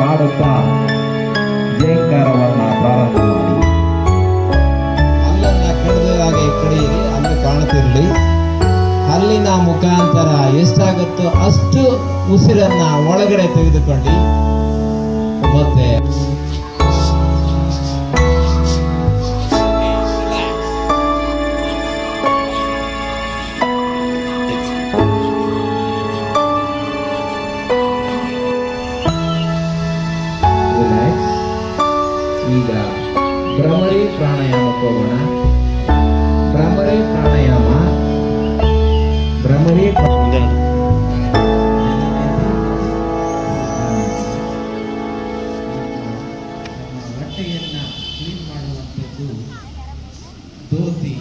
ಮಾಡುತ್ತಾ ಜೇಂಕಾರವನ್ನ ಪ್ರಾರಂಭ ಮಾಡಿ. ಹಲ್ಲನ್ನ ಕಡ್ದಾಗೆ ಕಡಿಯಿರಿ ಅಲ್ಲಿ ಕಾಣುತ್ತಿರಲಿ ಹಲ್ಲಿನ ಮುಖಾಂತರ ಎಷ್ಟಾಗುತ್ತೋ ಅಷ್ಟು ಉಸಿರನ್ನ ಒಳಗಡೆ ತೆಗೆದುಕೊಂಡು ಮತ್ತೆ ರಿಲ್ಯಾಕ್ಸ್ ಈಗ ಭ್ರಮರಿ ಪ್ರಾಣಾಯಾಮಕ್ಕೆ ಹೋಗೋಣ. ಭ್ರಮರಿ ಪ್ರಾಣಾಯಾಮ. ಭ್ರಮರಿ ಹೊಟ್ಟೆಯನ್ನ ಕ್ಲೀನ್ ಮಾಡುವಂಥದ್ದು ದೋತಿ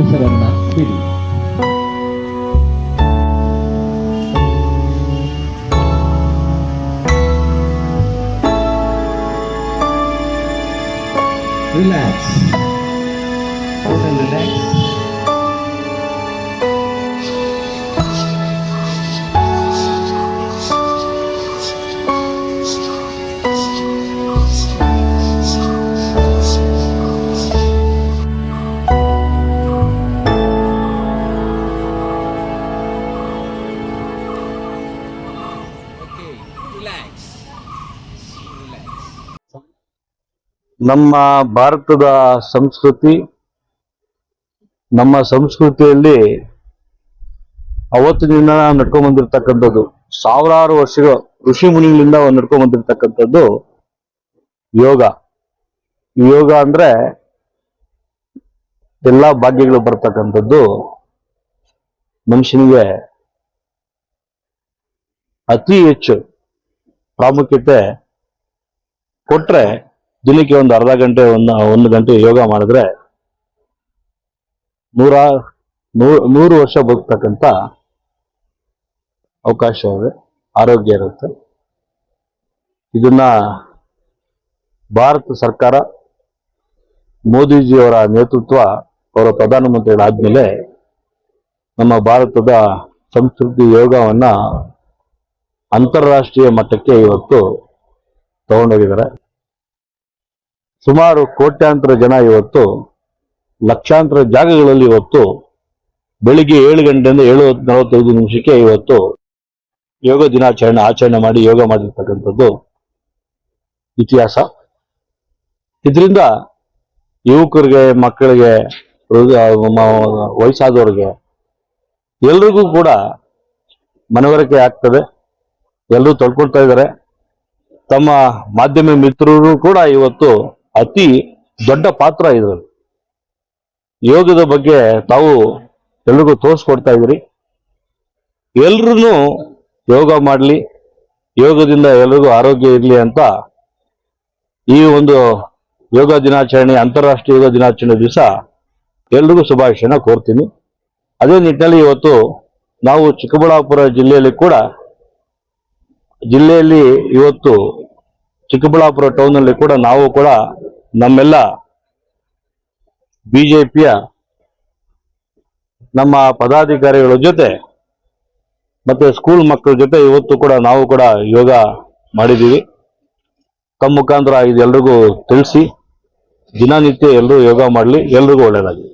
ಉಸಿರನ್ನ ಬಿಡಿ ರಿಲ್ಯಾಕ್ಸ್ ಟೋಟಲ್ ರಿಲ್ಯಾಕ್ಸ್ ನಮ್ಮ ಭಾರತದ ಸಂಸ್ಕೃತಿ, ನಮ್ಮ ಸಂಸ್ಕೃತಿಯಲ್ಲಿ ಅವತ್ತಿನಿಂದ ನಡ್ಕೊಂಡ್ ಬಂದಿರತಕ್ಕಂಥದ್ದು ಸಾವಿರಾರು ವರ್ಷಗಳು ಋಷಿ ಮುನಿಗಳಿಂದ ನಡ್ಕೊಂಡ್ ಬಂದಿರತಕ್ಕಂಥದ್ದು ಯೋಗ. ಯೋಗ ಅಂದ್ರೆ ಎಲ್ಲಾ ಭಾಗ್ಯಗಳು ಬರ್ತಕ್ಕಂಥದ್ದು ಮನುಷ್ಯನಿಗೆ ಅತಿ ಹೆಚ್ಚು ಪ್ರಾಮುಖ್ಯತೆ ಕೊಟ್ರೆ ದಿನಕ್ಕೆ ಒಂದು ಅರ್ಧ ಗಂಟೆ, ಒಂದು ಒಂದು ಗಂಟೆ ಯೋಗ ಮಾಡಿದ್ರೆ ನೂರ ನೂರು ವರ್ಷ ಬದುಕ್ತಕ್ಕಂಥ ಅವಕಾಶ ಇದೆ, ಆರೋಗ್ಯ ಇರುತ್ತೆ. ಇದನ್ನ ಭಾರತ ಸರ್ಕಾರ ಮೋದಿಜಿಯವರ ನೇತೃತ್ವ ಅವರ ಪ್ರಧಾನಮಂತ್ರಿಗಳಾದ್ಮೇಲೆ ನಮ್ಮ ಭಾರತದ ಸಂಸ್ಕೃತಿ ಯೋಗವನ್ನ ಅಂತಾರಾಷ್ಟ್ರೀಯ ಮಟ್ಟಕ್ಕೆ ಇವತ್ತು ತಗೊಂಡೋಗಿದ್ದಾರೆ. ಸುಮಾರು ಕೋಟ್ಯಾಂತರ ಜನ ಇವತ್ತು, ಲಕ್ಷಾಂತರ ಜಾಗಗಳಲ್ಲಿ ಇವತ್ತು, ಬೆಳಿಗ್ಗೆ ಏಳು ಗಂಟೆಯಿಂದ ಏಳು ನಲವತ್ತೈದು ನಿಮಿಷಕ್ಕೆ ಇವತ್ತು ಯೋಗ ದಿನಾಚರಣೆ ಆಚರಣೆ ಮಾಡಿ ಯೋಗ ಮಾಡಿರ್ತಕ್ಕಂಥದ್ದು ಇತಿಹಾಸ. ಇದರಿಂದ ಯುವಕರಿಗೆ, ಮಕ್ಕಳಿಗೆ ವಯಸ್ಸಾದವರಿಗೆ ಎಲ್ರಿಗೂ ಕೂಡ ಮನವರಿಕೆ ಆಗ್ತದೆ. ಎಲ್ಲರೂ ತೊಳ್ಕೊಳ್ತಾ ಇದ್ದಾರೆ. ತಮ್ಮ ಮಾಧ್ಯಮ ಮಿತ್ರರು ಕೂಡ ಇವತ್ತು ಅತಿ ದೊಡ್ಡ ಪಾತ್ರ ಇದ್ರಲ್ಲಿ. ಯೋಗದ ಬಗ್ಗೆ ತಾವು ಎಲ್ರಿಗೂ ತೋರಿಸ್ಕೊಡ್ತಾ ಇದ್ರಿ ಎಲ್ರೂ ಯೋಗ ಮಾಡಲಿ, ಯೋಗದಿಂದ ಎಲ್ರಿಗೂ ಆರೋಗ್ಯ ಇರಲಿ ಅಂತ ಈ ಒಂದು ಯೋಗ ದಿನಾಚರಣೆ, ಅಂತಾರಾಷ್ಟ್ರೀಯ ಯೋಗ ದಿನಾಚರಣೆ ದಿವಸ ಎಲ್ರಿಗೂ ಶುಭಾಶಯನ ಕೋರ್ತೀನಿ. ಅದೇ ನಿಟ್ಟಿನಲ್ಲಿ ಇವತ್ತು ನಾವು ಚಿಕ್ಕಬಳ್ಳಾಪುರ ಜಿಲ್ಲೆಯಲ್ಲಿ ಕೂಡ, ಜಿಲ್ಲೆಯಲ್ಲಿ ಇವತ್ತು ಚಿಕ್ಕಬಳ್ಳಾಪುರ ಟೌನ್ ಅಲ್ಲಿ ಕೂಡ ನಾವು ಕೂಡ ನಮ್ಮೆಲ್ಲ ಬಿಜೆಪಿಯ ನಮ್ಮ ಪದಾಧಿಕಾರಿಗಳ ಜೊತೆ ಮತ್ತೆ ಸ್ಕೂಲ್ ಮಕ್ಕಳ ಜೊತೆ ಇವತ್ತು ಕೂಡ ನಾವು ಕೂಡ ಯೋಗ ಮಾಡಿದ್ದೀವಿ. ತಮ್ಮ ಮುಖಾಂತರ ಇದೆಲ್ಲರಿಗೂ ತಿಳಿಸಿ ದಿನನಿತ್ಯ ಎಲ್ಲರೂ ಯೋಗ ಮಾಡಲಿ, ಎಲ್ರಿಗೂ ಒಳ್ಳೆಯದಾಗಲಿ